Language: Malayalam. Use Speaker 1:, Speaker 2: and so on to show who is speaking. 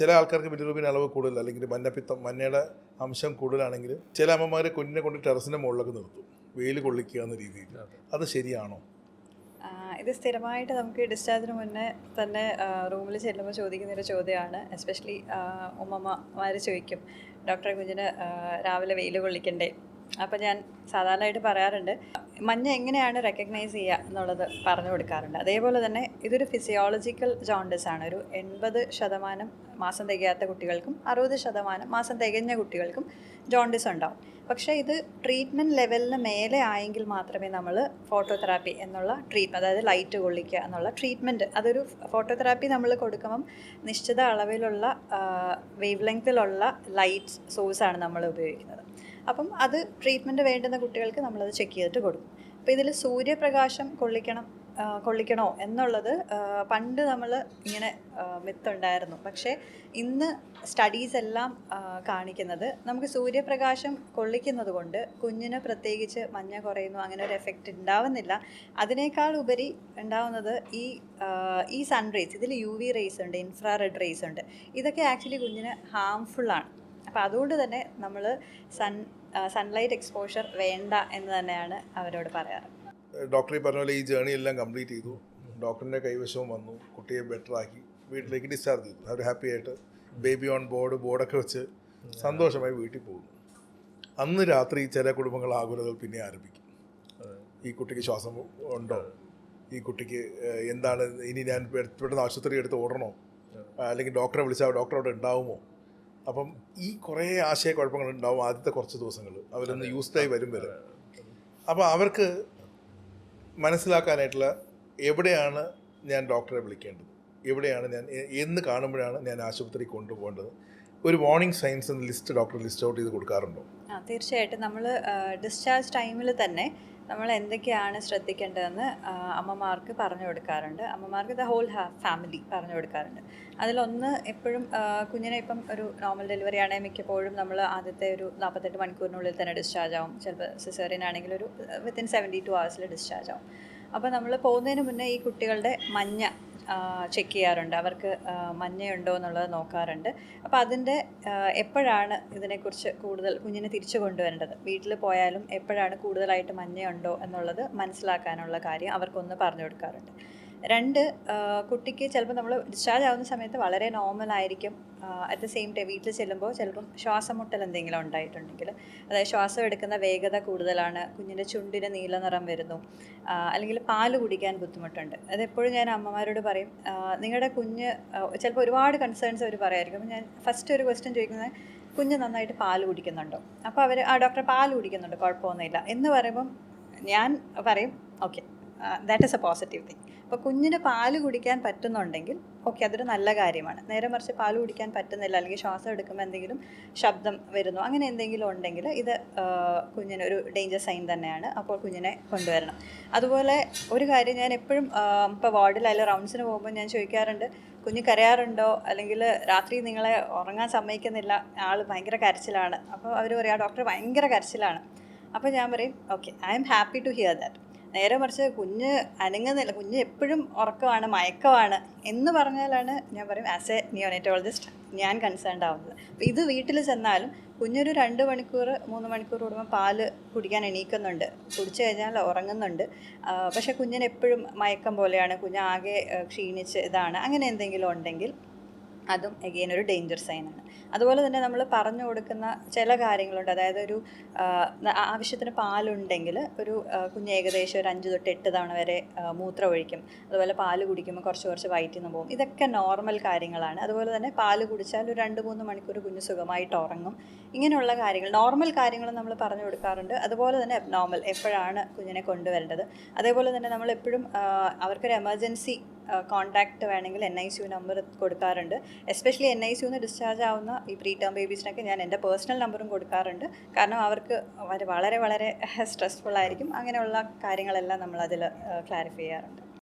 Speaker 1: ചില ആൾക്കാർക്ക് ബിലിറൂബിൻ അളവ് കൂടുതൽ അല്ലെങ്കിൽ മഞ്ഞപ്പിത്തം മഞ്ഞയുടെ അംശം കൂടുതലാണെങ്കിൽ ചില അമ്മമാർ കുഞ്ഞിനെ കൊണ്ട് ടെറസിന്റെ മുകളിലൊക്കെ നിർത്തും. വെയിൽ കൊള്ളിക്കുക എന്ന രീതിയിൽ. അത് ശരിയാണോ?
Speaker 2: ഇത് സ്ഥിരമായിട്ട് നമുക്ക് ഡിസ്ചാർജിന് മുന്നേ തന്നെ റൂമിൽ ചെല്ലുമ്പോൾ ചോദിക്കുന്ന ഒരു ചോദ്യമാണ്. എസ്പെഷ്യലി ഉമ്മമ്മമാർ ചോദിക്കും ഡോക്ടറെ കുഞ്ഞിന് രാവിലെ വെയിൽ കൊള്ളിക്കണ്ടേ? അപ്പം ഞാൻ സാധാരണയായിട്ട് പറയാറുണ്ട് മഞ്ഞ എങ്ങനെയാണ് റെക്കഗ്നൈസ് ചെയ്യുക എന്നുള്ളത് പറഞ്ഞു കൊടുക്കാറുണ്ട്. അതേപോലെ തന്നെ ഇതൊരു ഫിസിയോളജിക്കൽ ജോണ്ടിസ് ആണ്. ഒരു എൺപത് ശതമാനം മാസം തികയാത്ത കുട്ടികൾക്കും അറുപത് ശതമാനം മാസം തികഞ്ഞ കുട്ടികൾക്കും ജോണ്ടിസ് ഉണ്ടാവും. പക്ഷേ ഇത് ട്രീറ്റ്മെന്റ് ലെവലിന് മേലെ ആയെങ്കിൽ മാത്രമേ നമ്മൾ ഫോട്ടോതെറാപ്പി എന്നുള്ള ട്രീറ്റ്മെന്റ് അതായത് ലൈറ്റ് കൊള്ളിക്കുക എന്നുള്ള ട്രീറ്റ്മെന്റ് അതൊരു ഫോട്ടോതെറാപ്പി നമ്മൾ കൊടുക്കുമ്പം നിശ്ചിത അളവിലുള്ള വേവ് ലെങ്തിലുള്ള ലൈറ്റ് സോഴ്സാണ് നമ്മൾ ഉപയോഗിക്കുന്നത്. അപ്പം അത് ട്രീറ്റ്മെന്റ് വേണ്ടുന്ന കുട്ടികൾക്ക് നമ്മളത് ചെക്ക് ചെയ്തിട്ട് കൊടുക്കും. അപ്പോൾ ഇതിൽ സൂര്യപ്രകാശം കൊള്ളിക്കണം കൊള്ളിക്കണോ എന്നുള്ളത് പണ്ട് നമ്മൾ ഇങ്ങനെ മിത്തുണ്ടായിരുന്നു പക്ഷേ ഇന്ന് സ്റ്റഡീസ് എല്ലാം കാണിക്കുന്നത് നമുക്ക് സൂര്യപ്രകാശം കൊള്ളിക്കുന്നത് കൊണ്ട് കുഞ്ഞിന് പ്രത്യേകിച്ച് മഞ്ഞ കുറയുന്നു അങ്ങനെ ഒരു എഫക്റ്റ് ഉണ്ടാവുന്നില്ല. അതിനേക്കാൾ ഉപരി ഉണ്ടാവുന്നത് ഈ ഈ ഈ സൺറേസ് ഇതിൽ യു വി റേസ് ഉണ്ട് ഇൻഫ്രാറെഡ് റേസ് ഉണ്ട്. ഇതൊക്കെ ആക്ച്വലി കുഞ്ഞിന് ഹാംഫുള്ളാണ് അപ്പോൾ അതുകൊണ്ട് തന്നെ നമ്മൾ സൺ സൺലൈറ്റ് എക്സ്പോഷർ വേണ്ട എന്ന് തന്നെയാണ് അവരോട് പറയാറ്.
Speaker 1: ഡോക്ടർ ഈ പറഞ്ഞ പോലെ ഈ ജേണി എല്ലാം കംപ്ലീറ്റ് ചെയ്തു. ഡോക്ടറിന്റെ കൈവശവും വന്നു. കുട്ടിയെ ബെറ്റർ ആക്കി. വീട്ടിലേക്ക് ഡിസ്ചാർജ് ചെയ്തു. അവർ ഹാപ്പി ആയിട്ട് ബേബി ഓൺ ബോർഡ് ബോർഡൊക്കെ വെച്ച് സന്തോഷമായി വീട്ടിൽ പോകുന്നു. അന്ന് രാത്രി ചില കുടുംബങ്ങൾ ആകുലതകൾ പിന്നെ ആരംഭിക്കും. ഈ കുട്ടിക്ക് ശ്വാസം ഉണ്ടോ? ഈ കുട്ടിക്ക് എന്താണ്? ഇനി ഞാൻ പെട്ടെന്ന് ആശുപത്രി എടുത്ത് ഓടണോ? അല്ലെങ്കിൽ ഡോക്ടറെ വിളിച്ചാൽ ഡോക്ടർ അവിടെ ഉണ്ടാവുമോ? അപ്പം ഈ കുറേ ആശയക്കുഴപ്പങ്ങൾ ഉണ്ടാവും ആദ്യത്തെ കുറച്ച് ദിവസങ്ങൾ. അവരൊന്ന് യൂസ്ഡായി വരും വരെ. അപ്പോൾ അവർക്ക് മനസ്സിലാക്കാനായിട്ടുള്ള എവിടെയാണ് ഞാൻ ഡോക്ടറെ വിളിക്കേണ്ടത്? എവിടെയാണ് ഞാൻ എന്ന് കാണുമ്പോഴാണ് ഞാൻ ആശുപത്രി കൊണ്ടുപോകേണ്ടത്? ഒരു വാർണിംഗ് സൈൻസ് എന്ന ലിസ്റ്റ് ഡോക്ടർ ലിസ്റ്റ് ഔട്ട് ചെയ്ത് കൊടുക്കാറുണ്ടോ?
Speaker 2: ആ തീർച്ചയായിട്ടും. നമ്മൾ ഡിസ്ചാർജ് ടൈമിൽ തന്നെ നമ്മൾ എന്തൊക്കെയാണ് ശ്രദ്ധിക്കേണ്ടതെന്ന് അമ്മമാർക്ക് പറഞ്ഞു കൊടുക്കാറുണ്ട്. അമ്മമാർക്ക് ദ ഹോൾ ഫാമിലി പറഞ്ഞു കൊടുക്കാറുണ്ട്. അതിലൊന്ന് എപ്പോഴും കുഞ്ഞിനെ ഇപ്പം ഒരു നോർമൽ ഡെലിവറി ആണെങ്കിൽ മിക്കപ്പോഴും നമ്മൾ ആദ്യത്തെ ഒരു നാൽപ്പത്തെട്ട് മണിക്കൂറിനുള്ളിൽ തന്നെ ഡിസ്ചാർജ് ആവും. ചിലപ്പോൾ സിസേറിയൻ ആണെങ്കിൽ ഒരു വിത്തിൻ സെവന്റി ടു അവേഴ്സിൽ ഡിസ്ചാർജ് ആവും. അപ്പോൾ നമ്മൾ പോകുന്നതിന് മുന്നേ ഈ കുട്ടികളുടെ മഞ്ഞ ചെക്ക് ചെയ്യാറുണ്ട്. അവർക്ക് മഞ്ഞയുണ്ടോ എന്നുള്ളത് നോക്കാറുണ്ട്. അപ്പോൾ അതിന്റെ എപ്പോഴാണ് ഇതിനെക്കുറിച്ച് കൂടുതൽ കുഞ്ഞിനെ തിരിച്ചു കൊണ്ടുവരേണ്ടത്? വീട്ടിൽ പോയാലും എപ്പോഴാണ് കൂടുതലായിട്ട് മഞ്ഞയുണ്ടോ എന്നുള്ളത് മനസ്സിലാക്കാനുള്ള കാര്യം അവർക്കൊന്ന് പറഞ്ഞു കൊടുക്കാറുണ്ട്. രണ്ട് കുട്ടിക്ക് ചിലപ്പോൾ നമ്മൾ ഡിസ്ചാർജ് ആവുന്ന സമയത്ത് വളരെ നോർമൽ ആയിരിക്കും. അറ്റ് ദ സെയിം ടൈം വീട്ടിൽ ചെല്ലുമ്പോൾ ചിലപ്പം ശ്വാസം മുട്ടൽ എന്തെങ്കിലും ഉണ്ടായിട്ടുണ്ടെങ്കിൽ അതായത് ശ്വാസം എടുക്കുന്ന വേഗത കൂടുതലാണ് കുഞ്ഞിന്റെ ചുണ്ടിന് നീല നിറം വരുന്നു അല്ലെങ്കിൽ പാൽ കുടിക്കാൻ ബുദ്ധിമുട്ടുണ്ട്. അതെപ്പോഴും ഞാൻ അമ്മമാരോട് പറയും നിങ്ങളുടെ കുഞ്ഞ് ചിലപ്പോൾ ഒരുപാട് കൺസേൺസ് അവർ പറയായിരിക്കും ഞാൻ ഫസ്റ്റ് ഒരു ക്വസ്റ്റ്യൻ ചോദിക്കുന്നത് കുഞ്ഞ് നന്നായിട്ട് പാൽ കുടിക്കുന്നുണ്ടോ? അപ്പോൾ അവർ ആ ഡോക്ടർ പാൽ കുടിക്കുന്നുണ്ട് കുഴപ്പമൊന്നുമില്ല. എന്ന് പറയുമ്പം ഞാൻ പറയും okay that is a positive thing അപ്പോൾ കുഞ്ഞിന് പാൽ കുടിക്കാൻ പറ്റുന്നുണ്ടെങ്കിൽ ഓക്കെ അതൊരു നല്ല കാര്യമാണ്. നേരെ മറിച്ച് പാൽ കുടിക്കാൻ പറ്റുന്നില്ല അല്ലെങ്കിൽ ശ്വാസം എടുക്കുമ്പോൾ എന്തെങ്കിലും ശബ്ദം വരുന്നു അങ്ങനെ എന്തെങ്കിലും ഉണ്ടെങ്കിൽ ഇത് കുഞ്ഞിന് ഒരു ഡേഞ്ചർ സൈൻ തന്നെയാണ്. അപ്പോൾ കുഞ്ഞിനെ കൊണ്ടുവരണം. അതുപോലെ ഒരു കാര്യം ഞാൻ എപ്പോഴും ഇപ്പോൾ വാർഡിലായാലും റൗണ്ട്സിന് പോകുമ്പോൾ ഞാൻ ചോദിക്കാറുണ്ട് കുഞ്ഞ് കരയാറുണ്ടോ? അല്ലെങ്കിൽ രാത്രി നിങ്ങളെ ഉറങ്ങാൻ സമ്മതിക്കുന്നില്ല? ആൾ ഭയങ്കര കരച്ചിലാണ്. അപ്പോൾ അവർ പറയും ആ ഡോക്ടർ ഭയങ്കര കരച്ചിലാണ്. അപ്പോൾ ഞാൻ പറയും okay I'm happy to hear that നേരെ മറിച്ച് കുഞ്ഞ് അനങ്ങുന്നില്ല കുഞ്ഞ് എപ്പോഴും ഉറക്കമാണ് മയക്കമാണ് എന്ന് പറഞ്ഞാലാണ് ഞാൻ പറയും ആസ് എ നിയോനേറ്റോളജിസ്റ്റ് ഞാൻ കൺസേൺ ആവുന്നത്. അപ്പോൾ ഇത് വീട്ടിൽ ചെന്നാലും കുഞ്ഞൊരു രണ്ട് മണിക്കൂർ മൂന്ന് മണിക്കൂർ കൂടുമ്പോൾ പാൽ കുടിക്കാൻ എണീക്കുന്നുണ്ട്. കുടിച്ചു കഴിഞ്ഞാൽ ഉറങ്ങുന്നുണ്ട്. പക്ഷേ കുഞ്ഞിന് എപ്പോഴും മയക്കം പോലെയാണ്. കുഞ്ഞാകെ ക്ഷീണിച്ച് ഇതാണ്. അങ്ങനെ എന്തെങ്കിലും ഉണ്ടെങ്കിൽ അതും എഗെയിൻ ഒരു ഡേഞ്ചർ സൈനാണ് അതുപോലെ തന്നെ നമ്മൾ പറഞ്ഞു കൊടുക്കുന്ന ചില കാര്യങ്ങളുണ്ട്. അതായത് ഒരു ആവശ്യത്തിന് പാലുണ്ടെങ്കിൽ ഒരു കുഞ്ഞ് ഏകദേശം ഒരു അഞ്ച് തൊട്ട് എട്ട് തവണ വരെ മൂത്രം ഒഴിക്കും അതുപോലെ പാൽ കുടിക്കുമ്പോൾ കുറച്ച് കുറച്ച് വയറ്റിൽ നിന്ന് പോകും. ഇതൊക്കെ നോർമൽ കാര്യങ്ങളാണ്. അതുപോലെ തന്നെ പാൽ കുടിച്ചാൽ ഒരു രണ്ട് മൂന്ന് മണിക്കൂർ കുഞ്ഞ് സുഖമായിട്ട് ഉറങ്ങും. ഇങ്ങനെയുള്ള കാര്യങ്ങൾ നോർമൽ കാര്യങ്ങൾ നമ്മൾ പറഞ്ഞു കൊടുക്കാറുണ്ട്. അതുപോലെ തന്നെ നോർമൽ എപ്പോഴാണ് കുഞ്ഞിനെ കൊണ്ടുവരേണ്ടത്? അതേപോലെ തന്നെ നമ്മൾ എപ്പോഴും അവർക്കൊരു എമർജൻസി കോൺടാക്റ്റ് വേണമെങ്കിൽ N I C U number കൊടുക്കാറുണ്ട്. എസ്പെഷ്യലി എൻ ഐ സിന്ന് ഡിസ്ചാർജ് ആവുന്ന ഈ പ്രീ ടേം ബേബീസിനൊക്കെ ഞാൻ എന്റെ പേഴ്സണൽ നമ്പറും കൊടുക്കാറുണ്ട്. കാരണം അവർക്ക് വളരെ വളരെ വളരെ സ്ട്രെസ്ഫുൾ ആയിരിക്കും. അങ്ങനെയുള്ള കാര്യങ്ങളെല്ലാം നമ്മൾ അതിൽ ക്ലാരിഫൈ ചെയ്യാറുണ്ട്.